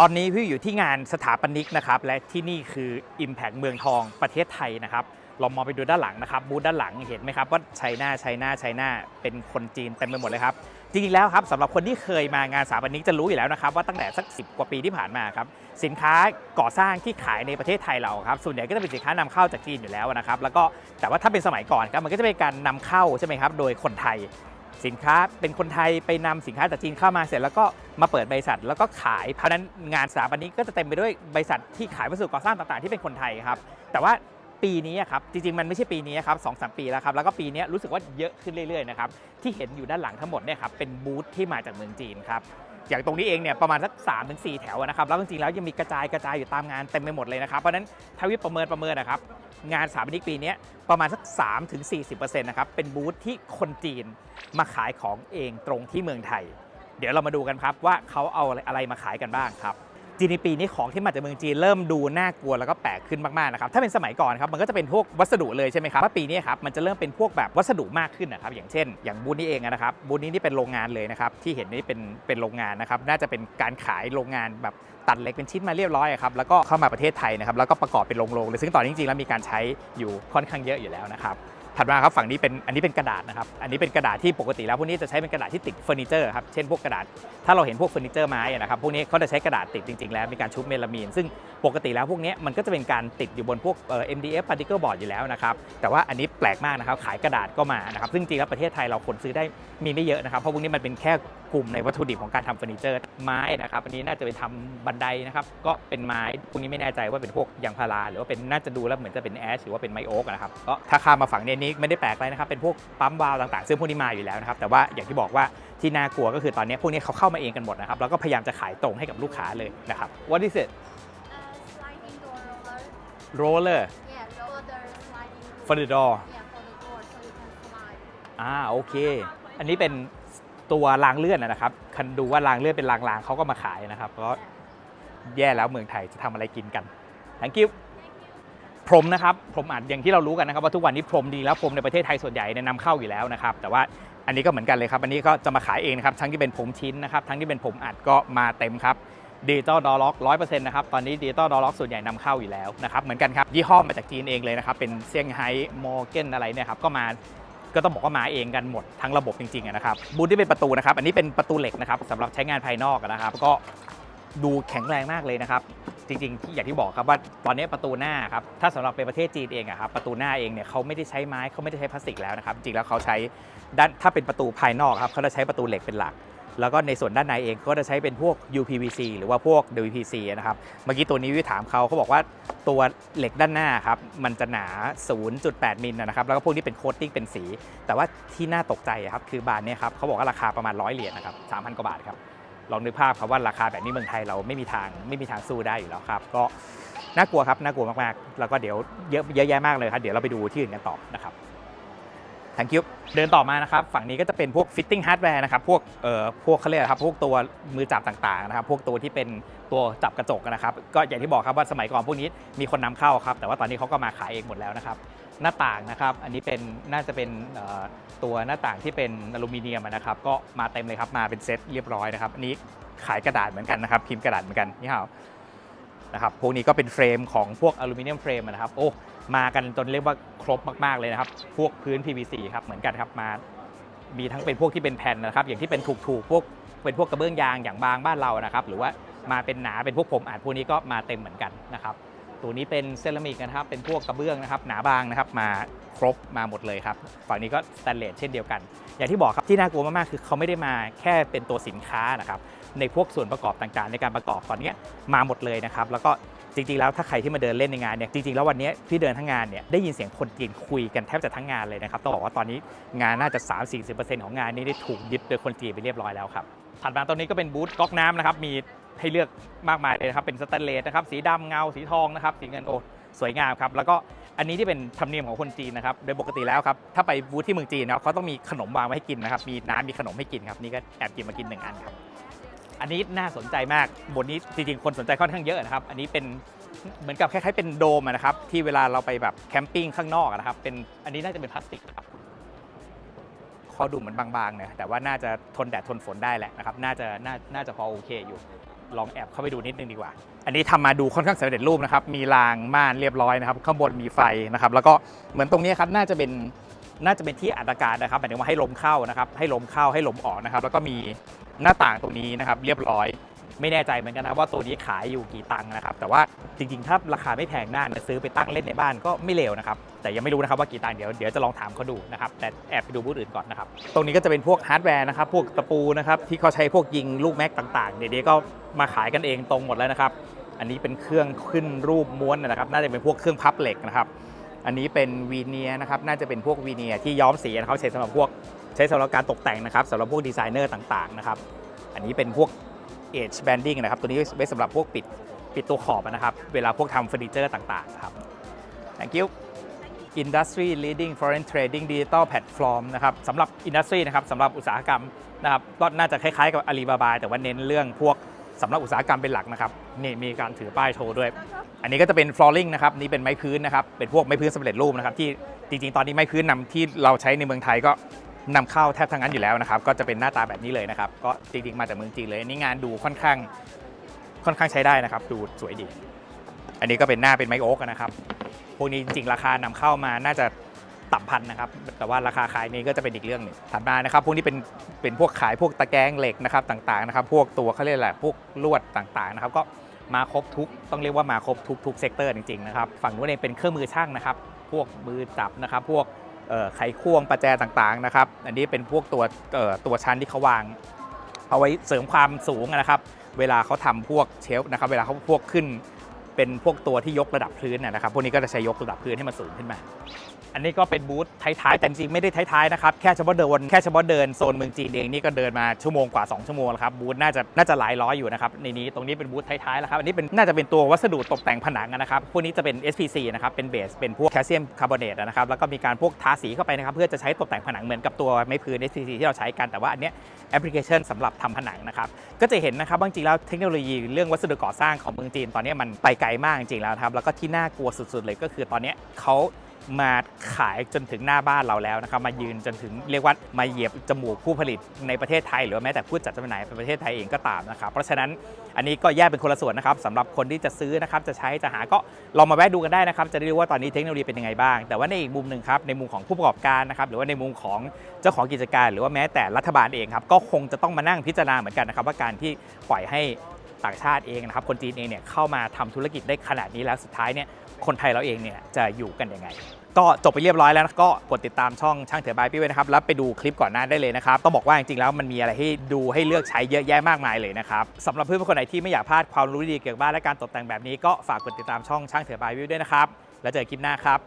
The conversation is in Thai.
ตอนนี้พี่อยู่ที่งานสถาปนิกนะครับและที่นี่คือ Impact เมืองทองประเทศไทยนะครับลองมองไปดูด้านหลังนะครับบูธด้านหลังเห็นไหมครับว่าไชน่าไชน่าไชน่าเป็นคนจีนเต็มไปหมดเลยครับจริงๆแล้วครับสำหรับคนที่เคยมางานสถาปนิกจะรู้อยู่แล้วนะครับว่าตั้งแต่สัก 10 กว่าปีที่ผ่านมาครับสินค้าก่อสร้างที่ขายในประเทศไทยเราครับส่วนใหญ่ก็จะเป็นสินค้านำเข้าจากจีนอยู่แล้วนะครับแล้วก็แต่ว่าถ้าเป็นสมัยก่อนครับมันก็จะเป็นการนำเข้าใช่ไหมครับโดยคนไทย สินค้าเป็นคนไทยไปนำสินค้าจากจีนเข้ามาเสร็จแล้วก็มาเปิดบริษัท แล้วก็ขาย เพราะนั้นงานสถาปนิกก็จะเต็มไปด้วยบริษัทที่ขายวัสดุก่อสร้างต่างๆ ที่เป็นคนไทยครับ แต่ว่าปีนี้ครับจริงๆ มันไม่ใช่ปีนี้ครับสองสามปีแล้วครับแล้วก็ปีนี้รู้สึกว่าเยอะขึ้นเรื่อยๆนะครับที่เห็นอยู่ด้านหลังทั้งหมดเนี่ยครับเป็นบูธที่มาจากเมืองจีนครับ อย่างตรงนี้เองเนี่ยประมาณสัก3าถึงสแถวนะครับแล้วจริงๆแล้วยังมีกระจายกระจายอยู่ตามงานเต็มไปหมดเลยนะครับเพราะนั้นถ้าวิประเมินประเมินนะครับงานสถาปนิกปีนี้ประมาณสัก3-40%นะครับเป็นบูธที่คนจีนมาขายของเองตรงที่เมืองไทย เดี๋ยวเรามาดูกันครับว่าเขาเอาอะไรมาขายกันบ้างครับ จีนในปีนี้ของที่มาจากเมืองจีนเริ่มดูน่ากลัวแล้วก็แปลกขึ้นมากๆนะครับถ้าเป็นสมัยก่อนครับมันก็จะเป็นพวกวัสดุเลยใช่ไหมครับว่าปีนี้ครับมันจะเริ่มเป็นพวกแบบวัสดุมากขึ้นนะครับอย่างเช่น อย่างบูธนี้เองนะครับบูธนี้นี่เป็นโรงงานเลยนะครับที่เห็นนี่เป็นเป็นโรงงานนะครับน่าจะเป็นการขายโรงงานแบบตัดเหล็กเป็นชิ้นมาเรียบร้อยอะครับแล้วก็เข้ามาประเทศไทยนะครับแล้วก็ประกอบเป็นโรงๆเลยซึ่งตอนนี้จริงๆแล้วมีการใช้อยู่ค่อนข้างเยอะอยู่แล้วนะครับ ถัดมาครับฝั่งนี้เป็นอันนี้เป็นกระดาษนะครับอันนี้เป็นกระดาษที่ปกติแล้วพวกนี้จะใช้เป็นกระดาษที่ติดเฟอร์นิเจอร์ครับเช่นพวกกระดาษถ้าเราเห็นพวกเฟอร์นิเจอร์ไม้นะครับพวกนี้เขาจะใช้กระดาษติดจริงๆแล้วมีการชุบเมลามีน ซึ่งปกติแล้วพวกนี้มันก็จะเป็นการติดอยู่บนพวกเอ่อ MDF particle board อยู่แล้วนะครับแต่ว่าอันนี้แปลกมากนะครับขายกระดาษก็มานะครับซึ่งจริงๆแล้วประเทศไทยเราคนซื้อได้มีไม่เยอะนะครับเพราะพวกนี้มันเป็นแค่กลุ่มในวัตถุดิบของการทำเฟอร์นิเจอร์ไม้นะครับอันนี้น่าจะเป็นทำบันไดนะครับก็เป็นไม้พวกนี้ไม่แน่ใจว่าเป็นพวกยางพาราหรือว่าเป็นน่าจะดูแล้วเหมือนจะเป็นแอชหรือว่าเป็นไม้โอ๊กนะครับก็ถ้าข้ามมาฝั่งเนี้ยนี้ไม่ได้แปลกอะไรนะครับเป็นพวกปั๊มวาล์วต่างๆ ซึ่งพวกนี้มาอยู่แล้วนะครับแต่ว่าอย่างที่บอกว่าที่น่ากลัวก็คือตอนนี้พวกนี้เขาเข้ามาเองกันหมดนะครับแล้วก็พยายามจะขายตรงให้กับลูกค้าเลยนะครับ What is it Uh, sliding door roller. roller Yeah, roller sliding door. for the door Yeah, for the door, so you can slide. อ่าโอเค อันนี้เป็น ตัวรางเลื่อนนะครับคันดูว่ารางเลื่อนเป็นรางๆเขาก็มาขายนะครับเพราะแย่แล้วเมืองไทยจะทำอะไรกินกัน thank you พรมนะครับพรมอัดอย่างที่เรารู้กันนะครับว่าทุกวันนี้พรมดีแล้วพรมในประเทศไทยส่วนใหญ่เนี่ยนำเข้าอยู่แล้วนะครับ แต่ว่าอันนี้ก็เหมือนกันเลยครับ อันนี้ก็จะมาขายเองนะครับ ทั้งที่เป็นผมชิ้นนะครับ ทั้งที่เป็นผมอัดก็มาเต็มครับดิจิตอลดอลล็อกร้อยเปอร์เซ็นต์นะครับ ตอนนี้ดิจิตอลดอลล็อกส่วนใหญ่นำเข้าอยู่แล้วนะครับ เหมือนกันครับ ยี่ห้อมาจากจีนเองเลยนะครับ เป็นเซี่ยงไฮ้มอร์เกนอะไรเนี่ยครับ ก็มา ก็ต้องบอกว่ามาเองกันหมดทั้งระบบจริงๆนะครับบูธที่เป็นประตูนะครับ อันนี้เป็นประตูเหล็กนะครับสำหรับใช้งานภายนอกนะครับ ก็ดูแข็งแรงมากเลยนะครับ จริงๆที่อย่างที่บอกครับว่าตอนนี้ประตูหน้าครับถ้าสำหรับเป็นประเทศจีนเองอะครับประตูหน้าเองเนี่ยเขาไม่ได้ใช้ไม้เขาไม่ได้ใช้พลาสติกแล้วนะครับ จริงๆแล้วเขาใช้ด้านถ้าเป็นประตูภายนอกครับเขาจะใช้ประตูเหล็กเป็นหลัก แล้วก็ในส่วนด้านในเองก็จะใช้เป็นพวก UPVC หรือว่าพวก WPC นะครับ เมื่อกี้ตัวนี้วิถามเขาเขาบอกว่าตัวเหล็กด้านหน้าครับ มันจะหนา 0.8 มิลนะครับ แล้วก็พวกนี้เป็นโคตติ้งเป็นสี แต่ว่าที่น่าตกใจครับ คือบานเนี้ครับเขาบอกว่าราคาประมาณ 100 เหรียญนะครับ 3,000 กว่าบาทครับ ลองนึกภาพครับว่าราคาแบบนี้เมืองไทยเราไม่มีทางไม่มีทางสู้ได้อยู่แล้วครับ ก็น่ากลัวครับน่ากลัวมากๆ แล้วก็เดี๋ยวเยอะแยะมากเลยครับ เดี๋ยวเราไปดูที่อื่นกันต่อน thank you เดินต่อมานะครับ ฝั่งนี้ก็จะเป็นพวก fitting hardware นะครับ พวกเอ่อพวกเขาเรียกอะครับ พวกตัวมือจับต่างๆนะครับ พวกตัวที่เป็นตัวจับกระจกนะครับ ก็อย่างที่บอกครับว่าสมัยก่อนพวกนี้มีคนนำเข้าครับ แต่ว่าตอนนี้เขาก็มาขายเองหมดแล้วนะครับ หน้าต่างนะครับ อันนี้เป็นน่าจะเป็นตัวหน้าต่างที่เป็นอลูมิเนียมนะครับ ก็มาเต็มเลยครับ มาเป็นเซตเรียบร้อยนะครับ อันนี้ขายกระดาษเหมือนกันนะครับ พิมพ์กระดาษเหมือนกัน นี่ครับ นะครับพวกนี้ก็เป็นเฟรมของพวกอลูมิเนียมเฟรมนะครับโอ้มากันจนเรียกว่าครบมากๆเลยนะครับ พวกพื้น PVC ครับเหมือนกันครับมามีทั้งเป็นพวกที่เป็นแผ่นนะครับ อย่างที่เป็นถูกๆพวกเป็นพวกกระเบื้องยางอย่างบางบ้านเรานะครับ หรือว่ามาเป็นหนาเป็นพวกผมอาจพวกนี้ก็มาเต็มเหมือนกันนะครับ ตัวนี้เป็นเซรามิกนะครับ เป็นพวกกระเบื้องนะครับ หนาบางนะครับมาครบมาหมดเลยครับฝั่งนี้ก็สแตนเลสเช่นเดียวกัน อย่างที่บอกครับที่น่ากลัวมากๆคือเขาไม่ได้มาแค่เป็นตัวสินค้านะครับ ในพวกส่วนประกอบต่างๆ ในการประกอบตอนนี้มาหมดเลยนะครับแล้วก็จริงๆแล้วถ้าใครที่มาเดินเล่นในงานเนี่ยจริงๆแล้ววันนี้ที่เดินทั้งงานเนี่ยได้ยินเสียงคนจีนคุยกันแทบจะทั้งงานเลยนะครับต้องบอกว่าตอนนี้งานน่าจะ 3-40%ของงานนี้ได้ถูกยึดโดยคนจีนไปเรียบร้อยแล้วครับถัดมาตอนนี้ก็เป็นบูธก๊อกน้ำนะครับมีให้เลือกมากมายเลยนะครับเป็นสแตนเลสนะครับสีดำเงาสีทองนะครับสีเงินโอสวยงามครับแล้วก็อันนี้ที่เป็นธรรมเนียมของคนจีนนะครับโดยปกติแล้วครับถ้าไปบูธที่เมืองจีนนะเขาต้องมีขนมวางไว้ให้กินนะครับมีน้ำมีขนมให้กินครับนี่ก็แอบกินมากินหนึ่งอันครับ อันนี้น่าสนใจมากบนนี้จริงๆคนสนใจค่อนข้างเยอะนะครับ อันนี้เป็นเหมือนกับคล้ายๆเป็นโดมนะครับ ที่เวลาเราไปแบบแคมปิ้งข้างนอกนะครับ เป็นอันนี้น่าจะเป็นพลาสติกครับข้อดูเหมือนบางๆเนี่ยแต่ว่าน่าจะทนแดดทนฝนได้แหละนะครับ น่าจะน่าน่าจะพอโอเคอยู่ ลองแอบเข้าไปดูนิดนึงดีกว่า อันนี้ทำมาดูค่อนข้างสำเร็จรูปนะครับ มีรางม่านเรียบร้อยนะครับข้างบนมีไฟนะครับ แล้วก็เหมือนตรงนี้ครับน่าจะเป็นน่าจะเป็นที่อัดอากาศนะครับหมายถึงว่าให้ลมเข้านะครับ ให้ลมเข้าให้ลมออกนะครับ แล้วก็มี หน้าต่างตรงนี้นะครับเรียบร้อย ไม่แน่ใจเหมือนกันนะว่าตัวนี้ขายอยู่กี่ตังค์นะครับ แต่ว่าจริงๆ ถ้าราคาไม่แพงน่าจะซื้อไปตั้งเล่นในบ้านก็ไม่เลวนะครับ แต่ยังไม่รู้นะครับว่ากี่ตังค์เดี๋ยวเดี๋ยวจะลองถามเขาดูนะครับ แต่แอบไปดูบูธอื่นก่อนนะครับ ตรงนี้ก็จะเป็นพวกฮาร์ดแวร์นะครับ พวกตะปูนะครับที่เขาใช้พวกยิงลูกแม็กต่างๆ เดี๋ยวก็มาขายกันเองตรงหมดแล้วนะครับ อันนี้เป็นเครื่องขึ้นรูปม้วนนะครับ น่าจะเป็นพวกเครื่องพับเหล็กนะครับ อันนี้เป็นวีเนียนะครับ น่าจะเป็นพวกวีเนียที่ย้อมสีนะครับใช้สำหรับพวก ใช้สำหรับการตกแต่งนะครับสำหรับพวกดีไซเนอร์ต่างๆนะครับ อันนี้เป็นพวก edge banding นะครับ ตัวนี้ไว้สำหรับพวกปิดปิดตัวขอบนะครับ เวลาพวกทำเฟอร์นิเจอร์ต่างๆครับ thank you industry leading foreign trading digital platform นะครับสำหรับ industry นะครับสำหรับอุตสาหกรรมนะครับก็น่าจะคล้ายๆกับ Alibaba แต่ว่าเน้นเรื่องพวกสำหรับอุตสาหกรรมเป็นหลักนะครับนี่มีการถือป้ายโชว์ด้วย อันนี้ก็จะเป็น flooring นะครับนี่เป็นไม้พื้นนะครับเป็นพวกไม้พื้นสำเร็จรูปนะครับที่จริงๆ ตอนนี้ไม้พื้นนำที่เราใช้ในเมืองไทยก็ นำเข้าแทบทั้งนั้นอยู่แล้วนะครับ ก็จะเป็นหน้าตาแบบนี้เลยนะครับ ก็จริงๆมาจากเมืองจีนเลยอันนี้งานดูค่อนข้างค่อนข้างใช้ได้นะครับ ดูสวยดี อันนี้ก็เป็นหน้าเป็นไมโอ๊กนะครับ พวกนี้จริงๆราคานำเข้ามาน่าจะต่ำพันนะครับ แต่ว่าราคาขายนี้ก็จะเป็นอีกเรื่องหนึ่งถัดมานะครับ พวกนี้เป็นเป็นพวกขายพวกตะแกรงเหล็กนะครับต่างๆนะครับ พวกตัวเขาเรียกอะไรพวกลวดต่างๆนะครับ ก็มาครบทุกต้องเรียกว่ามาครบทุกทุกเซกเตอร์จริงๆนะครับ ฝั่งนู้นเองเป็นเครื่องมือช่างนะครับ พวกมือจับนะครับ พวก ไขควงประแจต่างๆนะครับ อันนี้เป็นพวกตัวตัวชั้นที่เขาวาง เอาไว้เสริมความสูงนะครับ เวลาเขาทำพวกเชลฟ์นะครับ เวลาเขาพวกขึ้น เป็นพวกตัวที่ยกระดับพื้นนะครับ พวกนี้ก็จะใช้ยกระดับพื้นให้มันสูงขึ้นมา อันนี้ก็เป็นบูธท้ายๆแต่จริงๆไม่ได้ท้ายๆนะครับแค่เฉพาะเดินแค่เฉพาะเดินโซนเมืองจีนเองนี่ก็เดินมาชั่วโมงกว่า 2 ชั่วโมงแล้วครับบูธน่าจะน่าจะหลายร้อยอยู่นะครับในนี้ตรงนี้เป็นบูธท้ายๆแล้วครับอันนี้เป็นน่าจะเป็นตัววัสดุตกแต่งผนังนะครับพวกนี้จะเป็น SPC นะครับเป็นเบสเป็นพวกแคลเซียมคาร์บอเนตนะครับแล้วก็มีการพวกทาสีเข้าไปนะครับเพื่อจะใช้ตกแต่งผนังเหมือนกับตัวไม้พื้น SPC ที่เราใช้กันแต่ว่าอันเนี้ยแอปพลิเคชันสำหรับทำผนังนะครับก็จะเห็นนะครับจริงแล้วเทคโนโลยีเรื่องวัสดุก่อสร้างของเมืองจีน ตอนนี้มันไปไกลมากจริงแล้วครับแล้วก็ที่น่ากลัวสุด ๆ เลยก็คือตอนนี้เขา มาขายจนถึงหน้าบ้านเราแล้วนะครับมายืนจนถึงเรียกว่ามาเหยียบจมูกผู้ผลิตในประเทศไทย หรือว่าแม้แต่ผู้จัดจำหน่ายในประเทศไทยเองก็ตามนะครับเพราะฉะนั้นอันนี้ก็แยกเป็นคนละส่วนนะครับสำหรับคนที่จะซื้อนะครับจะใช้จะหาก็ลองมาแวะดูกันได้นะครับจะได้รู้ว่าตอนนี้เทคโนโลยีเป็นยังไงบ้าง แต่ว่าในอีกมุมหนึ่งครับในมุมของผู้ประกอบการนะครับหรือว่าในมุมของเจ้าของกิจการ หรือว่าแม้แต่รัฐบาลเองครับก็คงจะต้องมานั่งพิจารณาเหมือนกันนะครับว่าการที่ปล่อยให้ต่างชาติเองนะครับคนจีนเองเนี่ยเข้ามาทำธุรกิจได้ขนาดนี้แล้วสุดท้ายเนี่ยคนไทยเราเองเนี่ยจะอยู่กันยังไง ก็จบไปเรียบร้อยแล้วนะก็กดติดตามช่องช่างเถือบายพี่ไว้นะครับแล้วไปดูคลิปก่อนหน้าได้เลยนะครับต้องบอกว่าจริงๆแล้วมันมีอะไรให้ดูให้เลือกใช้เยอะแยะมากมายเลยนะครับสำหรับเพื่อนๆคนไหนที่ไม่อยากพลาดความรู้ดีเกี่ยวกับบ้านและการตกแต่งแบบนี้ก็ฝากกดติดตามช่องช่างเถือบายพี่ด้วยนะครับแล้วเจอกันคลิปหน้าครับ